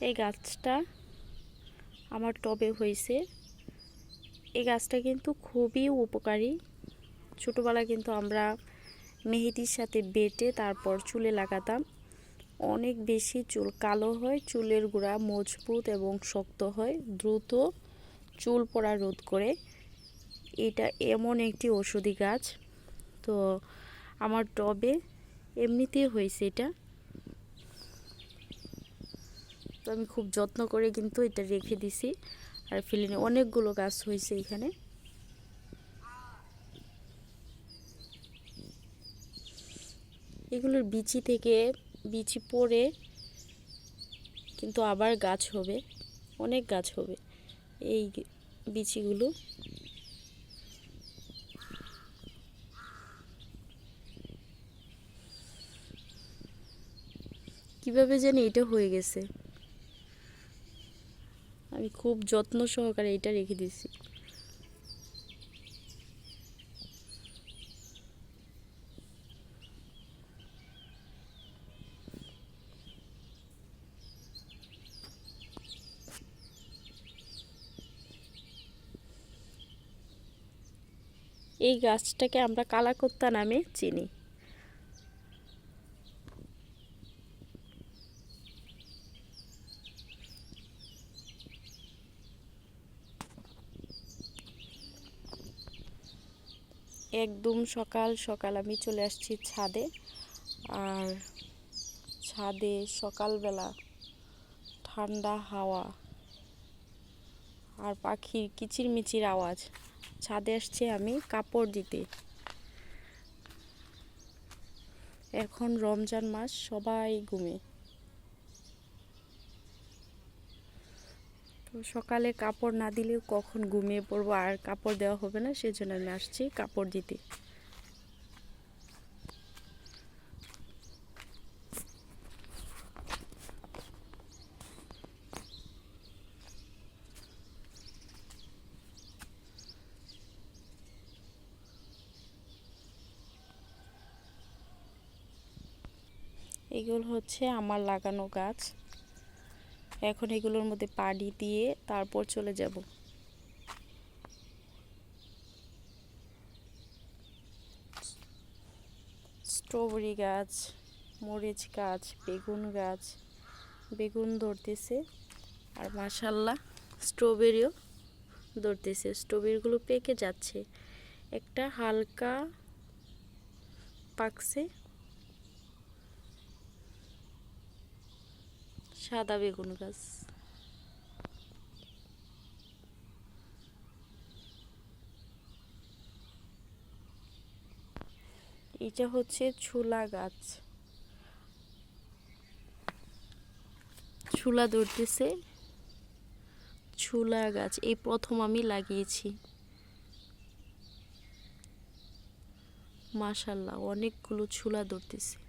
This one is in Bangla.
এই গাছটা আমার টবে হয়েছে। এই গাছটা কিন্তু খুবই উপকারী। ছোটোবেলায় কিন্তু আমরা মেহেদির সাথে বেটে তারপর চুলে লাগাতাম। অনেক বেশি চুল কালো হয়, চুলের গোড়া মজবুত এবং শক্ত হয়, দ্রুত চুল পড়া রোধ করে। এটা এমন একটি ওষুধি গাছ। তো আমার টবে এমনিতেই হয়েছে এটা। তো আমি খুব যত্ন করে কিন্তু এটা রেখে দিছি আর ফিলিনে অনেকগুলো গাছ হয়েছে এখানে। এগুলোর বিচি থেকে বিচি পড়ে কিন্তু আবার গাছ হবে, অনেক গাছ হবে এই বিচিগুলো। কীভাবে জানি এটা হয়ে গেছে। আমি খুব যত্ন সহকারে এটা রেখে দিছি এই গাছটাকে আমরা কালাকত্তা নামে চিনি। একদম সকাল সকাল আমি চলে আসছি ছাদে। আর ছাদে সকালবেলা ঠান্ডা হাওয়া আর পাখির কিচিরমিচির আওয়াজ। ছাদে আসছে আমি কাপড় দিতে। এখন রমজান মাস, সবাই ঘুমে। সকালে কাপড় না দিলেও কখন ঘুমিয়ে পড়ব আর কাপড় দেওয়া হবে না, সেজন্য আমি আসছি কাপড় দিতে। এগুলো হচ্ছে আমার লাগানো গাছ। এখন এগুলোর মধ্যে পানি দিয়ে তারপর চলে যাব। স্ট্রবেরি গাছ, মরিচ গাছ, বেগুন গাছ, বেগুন ধরতেছে আর মাসাল্লাহ স্ট্রবেরিও ধরতেছে। স্ট্রবেরিগুলো পেকে যাচ্ছে। একটা হালকা পাকছে। সাদা বেগুন গাছ। এটা হচ্ছে ছুলা গাছ। ছুলা ধরতেছে। ছুলা গাছ, এই প্রথম আমি লাগিয়েছি। মাশাল্লাহ অনেকগুলো ছুলা ধরতেছে।